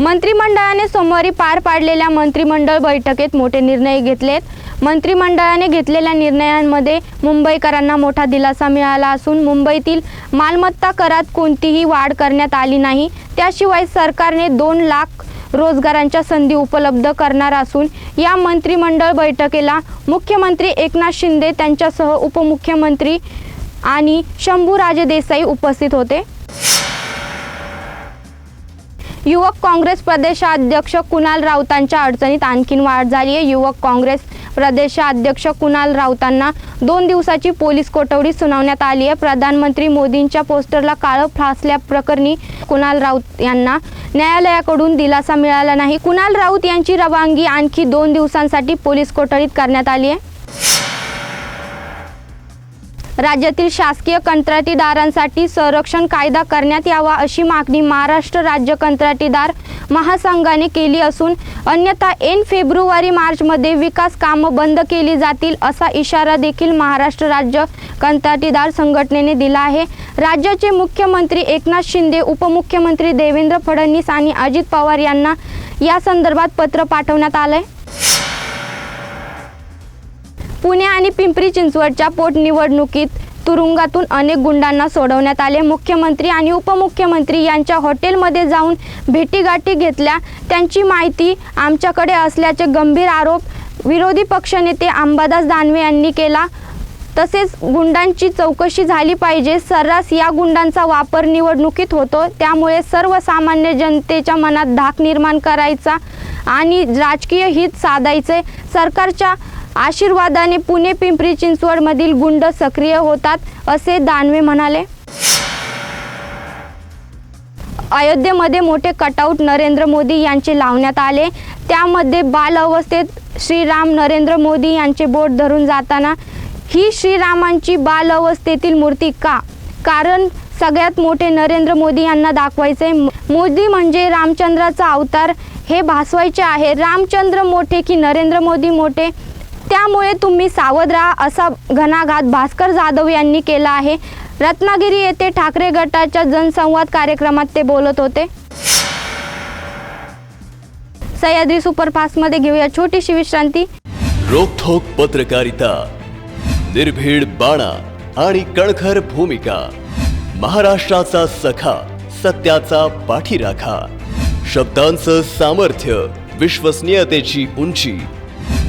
मंत्रिमंडळाने सोमवारी पार पाडलेल्या मंत्रिमंडळ बैठकीत मोठे निर्णय घेतलेत. मंत्रिमंडळाने घेतलेल्या निर्णयांमध्ये मुंबईकरांना मोठा दिलासा मिळाला असून मुंबईतील मालमत्ता करात कोणतीही वाढ करण्यात आली नाही. त्याशिवाय सरकारने दोन लाख रोजगारांच्या संधी उपलब्ध करणार असून या मंत्रिमंडळ बैठकीला मुख्यमंत्री एकनाथ शिंदे त्यांच्यासह उपमुख्यमंत्री आणि शंभूराजे देसाई उपस्थित होते. युवक काँग्रेस प्रदेशाध्यक्ष कुणाल राऊतांच्या अडचणीत आणखीन वाढ झाली आहे. युवक काँग्रेस प्रदेशाध्यक्ष कुणाल राऊतांना दोन दिवसाची पोलीस कोठडी सुनावण्यात आली आहे. प्रधानमंत्री मोदींच्या पोस्टरला काळं फासल्याप्रकरणी कुणाल राऊत यांना न्यायालयाकडून दिलासा मिळाला नाही. कुणाल राऊत यांची रवानगी आणखी दोन दिवसांसाठी पोलीस कोठडीत करण्यात आली आहे. राज्यातील शासकीय कंत्राटीदारांसाठी संरक्षण कायदा करण्यात यावा अशी मागणी महाराष्ट्र राज्य कंत्राटीदार महासंघाने केली असून अन्यथा एन फेब्रुवारी मार्चमध्ये विकास कामं बंद केली जातील असा इशारा देखील महाराष्ट्र राज्य कंत्राटीदार संघटनेने दिला आहे. राज्याचे मुख्यमंत्री एकनाथ शिंदे उपमुख्यमंत्री देवेंद्र फडणवीस आणि अजित पवार यांना या संदर्भात पत्र पाठवण्यात आलं आहे पुणे आणि पिंपरी चिंचवडच्या पोटनिवडणुकीत तुरुंगातून अनेक गुंडांना सोडवण्यात आले. मुख्यमंत्री आणि उपमुख्यमंत्री यांच्या हॉटेलमध्ये जाऊन भेटीगाठी घेतल्या. त्यांची माहिती आमच्याकडे असल्याचे गंभीर आरोप विरोधी पक्षनेते अंबादास दानवे यांनी केला. तसेच गुंडांची चौकशी झाली पाहिजे. सर्रास या गुंडांचा वापर निवडणुकीत होतो. त्यामुळे सर्वसामान्य जनतेच्या मनात धाक निर्माण करायचा आणि राजकीय हित साधायचे. सरकारच्या आशीर्वादाने पुणे पिंपरी चिंचवडमधील गुंड सक्रिय होतात असे दानवे म्हणाले. अयोध्येमध्ये मोठे कटआउट नरेंद्र मोदी यांचे लावण्यात आले. त्यामध्ये बाल अवस्थेत श्रीराम नरेंद्र मोदी यांचे बोट धरून जाताना ही श्रीरामांची बाल अवस्थेतील मूर्ती का? कारण सगळ्यात मोठे नरेंद्र मोदी यांना दाखवायचे मोदी म्हणजे रामचंद्राचा अवतार. हे भासवायचे आहे. रामचंद्र मोठे की नरेंद्र मोदी मोठे? त्यामुळे तुम्ही सावध राहा असा घणाघात भास्कर जाधव यांनी केला आहे. रत्नागिरी येथे ठाकरे गटाच्या जनसंवाद कार्यक्रमात ते बोलत होते. सह्याद्री सुपरफास्टमध्ये घेऊया छोटीशी विश्रांती. रोखोक पत्रकारिता निर्भीड बाणा आणि कणखर भूमिका महाराष्ट्राचा सखा सत्याचा पाठीराखा शब्दांचं सामर्थ्य विश्वसनीयतेची उंची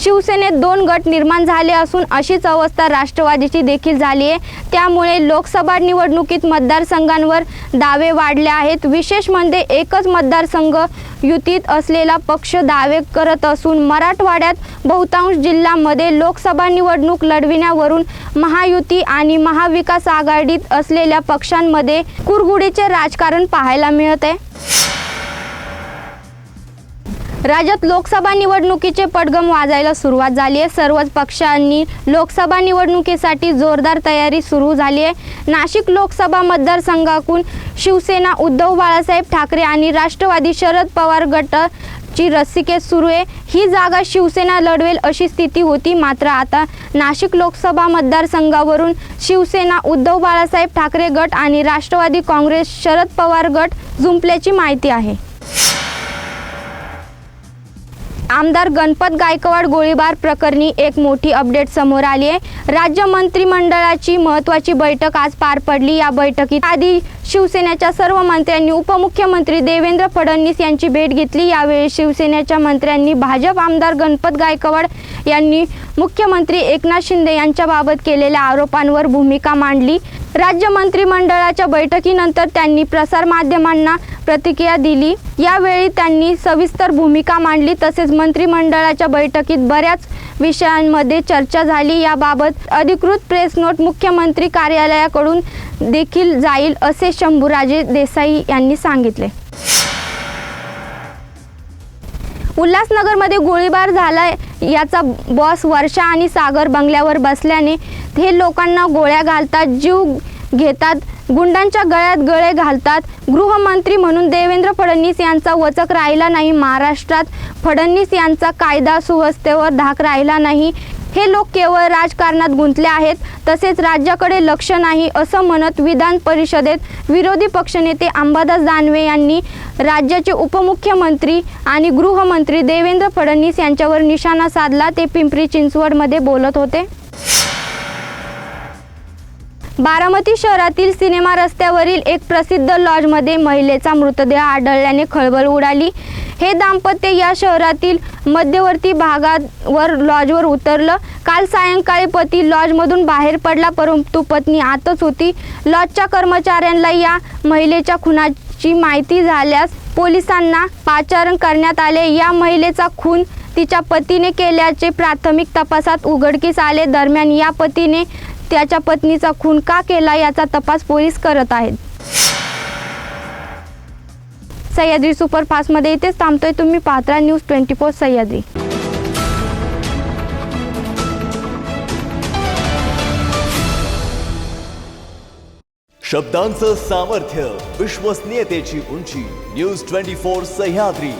शिवसेनेत दोन गट निर्माण झाले असून अशीच अवस्था राष्ट्रवादीची देखील झाली आहे. त्यामुळे लोकसभा निवडणुकीत मतदारसंघांवर दावे वाढले आहेत. विशेष म्हणजे एकच मतदारसंघ युतीत असलेला पक्ष दावे करत असून मराठवाड्यात बहुतांश जिल्ह्यामध्ये लोकसभा निवडणूक लढविण्यावरून महायुती आणि महाविकास आघाडीत असलेल्या पक्षांमध्ये कुरघुडीचे राजकारण पाहायला मिळत. आहे राज्यात लोकसभा निवडणुकीचे पडगम वाजायला सुरुवात झाली आहे. सर्वच पक्षांनी लोकसभा निवडणुकीसाठी जोरदार तयारी सुरू झाली आहे. नाशिक लोकसभा मतदारसंघातून शिवसेना उद्धव बाळासाहेब ठाकरे आणि राष्ट्रवादी शरद पवार गटाची रस्सीकेस सुरू आहे. ही जागा शिवसेना लढवेल अशी स्थिती होती. मात्र आता नाशिक लोकसभा मतदारसंघावरून शिवसेना उद्धव बाळासाहेब ठाकरे गट आणि राष्ट्रवादी काँग्रेस शरद पवार गट जुंपल्याची माहिती आहे. आमदार गणपत गायकवाड गोळीबार प्रकरणी एक मोठी अपडेट समोर आली आहे. राज्य मंत्रिमंडळाची महत्त्वाची बैठक आज पार पडली. या बैठकीत आधी शिवसेनेच्या सर्व मंत्र्यांनी उपमुख्यमंत्री देवेंद्र फडणवीस यांची भेट घेतली. यावेळी शिवसेनेच्या मंत्र्यांनी भाजप आमदार गणपत गायकवाड यांनी मुख्यमंत्री एकनाथ शिंदे यांच्याबाबत केलेल्या आरोपांवर भूमिका मांडली. राज्य मंत्रिमंडळाच्या बैठकीनंतर त्यांनी प्रसारमाध्यमांना प्रतिक्रिया दिली. यावेळी त्यांनी सविस्तर भूमिका मांडली. तसेच मंत्रिमंडळाच्या बैठकीत बऱ्याच विषयांमध्ये चर्चा झाली. याबाबत अधिकृत प्रेस नोट मुख्यमंत्री कार्यालयाकडून देखील जाईल असे शंभूराजे देसाई यांनी सांगितले. उल्हासनगरमध्ये गोळीबार झाला याचा बॉस वर्षा आणि सागर बंगल्यावर बसल्याने हे लोकांना गोळ्या घालतात जीव घेतात. गुंडांच्या गळ्यात गळे घालतात. गृहमंत्री म्हणून देवेंद्र फडणवीस यांचा वचक राहिला नाही. महाराष्ट्रात फडणवीस यांचा कायदा सुव्यवस्थेवर धाक राहिला नाही. हे लोक केवळ राजकारणात गुंतले आहेत. तसेच राज्याकडे लक्ष नाही असं म्हणत विधान परिषदेत विरोधी पक्षनेते अंबादास दानवे यांनी राज्याचे उपमुख्यमंत्री आणि गृहमंत्री देवेंद्र फडणवीस यांच्यावर निशाणा साधला. ते पिंपरी चिंचवडमध्ये बोलत होते. बारामती शहरातील सिनेमा रस्त्यावरील एक प्रसिद्ध लॉजमध्ये महिलेचा मृतदेह आढळल्याने खळबळ उडाली. हे दाम्पत्य या शहरातील मध्यवर्ती भागावर लॉजवर उतरलं. काल सायंकाळी पती लॉजमधून बाहेर पडला परंतु पत्नी आतच होती. लॉजच्या कर्मचाऱ्यांना या महिलेच्या खुनाची माहिती झाल्यास पोलिसांना पाचारण करण्यात आले. या महिलेचा खून तिच्या पतीने केल्याचे प्राथमिक तपासात उघडकीस आले. दरम्यान या पतीने त्याच्या पत्नीचा खून का केला याचा तपास पोलीस करत आहेत. सह्याद्री सुपरफास्टमध्ये इथेच थांबतोय. तुम्ही पात्रा न्यूज ट्वेंटी फोर सह्याद्री. शब्दांचं सामर्थ्य विश्वसनीयतेची उंची न्यूज ट्वेंटी फोर सह्याद्री.